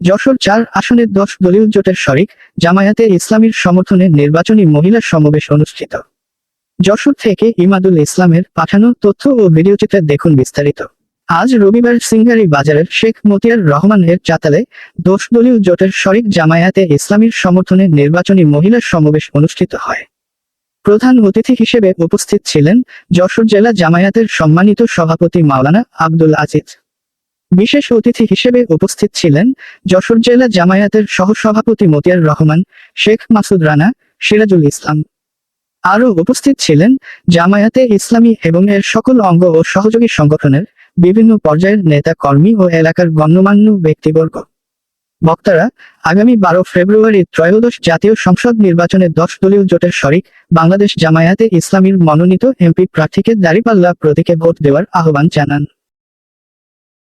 যশোর চার আসনের দশ দলীয় জোটের শরিক জামায়াতে ইসলামীর সমর্থনে নির্বাচনী মহিলা সমাবেশ অনুষ্ঠিত। যশোর থেকে ইমাদুল ইসলামের পাঠানো তথ্য ও ভিডিওচিত্রে দেখুন বিস্তারিত। আজ রবিবার সিঙ্গারি বাজারের শেখ মতিয়ার রহমানের চাতালে দশ দলীয় জোটের শরিক জামায়াতে ইসলামীর সমর্থনে নির্বাচনী মহিলা সমাবেশ অনুষ্ঠিত হয়। প্রধান অতিথি হিসেবে উপস্থিত ছিলেন যশোর জেলা জামায়াতের সম্মানিত সভাপতি মাওলানা আব্দুল আজিজ। বিশেষ অতিথি হিসেবে উপস্থিত ছিলেন যশোর জেলা জামায়াতের সহসভাপতি মতিয়ার রহমান, শেখ মাসুদ রানা, সিরাজুল ইসলাম। আরও উপস্থিত ছিলেন জামায়াতে ইসলামী এবং এর সকল অঙ্গ ও সহযোগী সংগঠনের বিভিন্ন পর্যায়ের নেতা কর্মী ও এলাকার গণ্যমান্য ব্যক্তিবর্গ। বক্তারা, আগামী বারো ফেব্রুয়ারি ত্রয়োদশ জাতীয় সংসদ নির্বাচনে দশ দলীয় জোটের শরিক বাংলাদেশ জামায়াতে ইসলামীর মনোনীত এমপি প্রার্থীকে দাঁড়িপাল্লা প্রতীকে ভোট দেওয়ার আহ্বান জানান।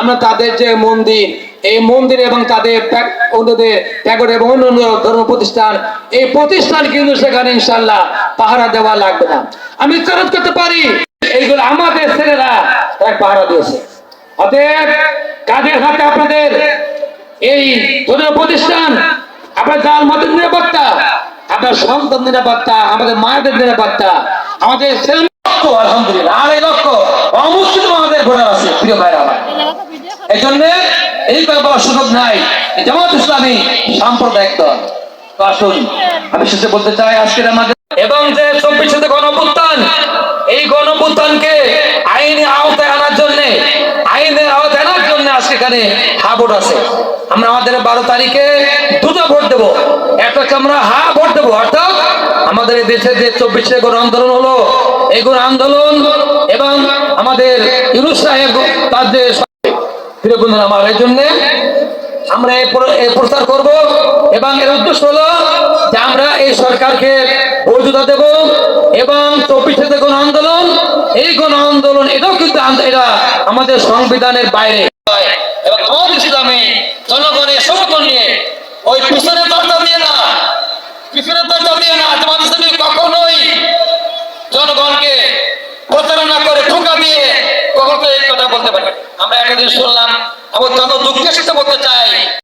আমরা তাদের যে মন্দির, এই মন্দির এবং তাদের অন্যদের প্যাগোড এবং অন্য ধর্ম প্রতিষ্ঠান, এই প্রতিষ্ঠান কিন্তু সেখানে ইনশাল্লাহ পাহারা দেওয়া লাগবে না। আমি চারত করতে পারি, এইগুলো আমাদের ছেলেরা এক পাহারা দিয়েছে। অতএব কাদের হাতে আপনাদের এই ধর্মীয় প্রতিষ্ঠান, আপনার জাল মতের নিরাপত্তা, আপনার সন্তান নিরাপত্তা, আমাদের মায়েদের নিরাপত্তা, আমাদের ছেলে লক্ষ্য আলহামদুলিল্লাহ আড়াই লক্ষ অমুসলিম আমাদের ঘোরা আছে, প্রিয় ভাইরা। এই জন্য এই কথা বলার সুযোগ নাই। জামাত ইসলামী সাম্প্রদায়িক দল। তো আসুন, আমি শেষে বলতে চাই, আজকের আমাদের এবং যে গণপুত্থান এই গণপুত্থানকে আইনে আওতায় আনার জন্য, আইনের আওতায় আনার জন্য আজকে এখানে আছে। আমরা আমাদের বারো তারিখে দুটো ভোট দেবো। একটা আমরা হা ভোট দেবো, অর্থাৎ আমাদের এই দেশে যে চব্বিশে গণ আন্দোলন হলো, এই গণ আন্দোলন এবং আমাদের ইউনুস সাহেব তার যে প্রিয় বন্ধুরা, আমার এই জন্য আমরা প্রচার করব এবং এর উদ্দেশ্য হলো যে আমরা এই সরকারকে বৈধতা দেব এবং চব্বিশে গণ আন্দোলন, এই গণ আন্দোলন এটাও কিন্তু এটা আমাদের সংবিধানের বাইরে। আমি তাদের দুঃখের সাথে বলতে চাই।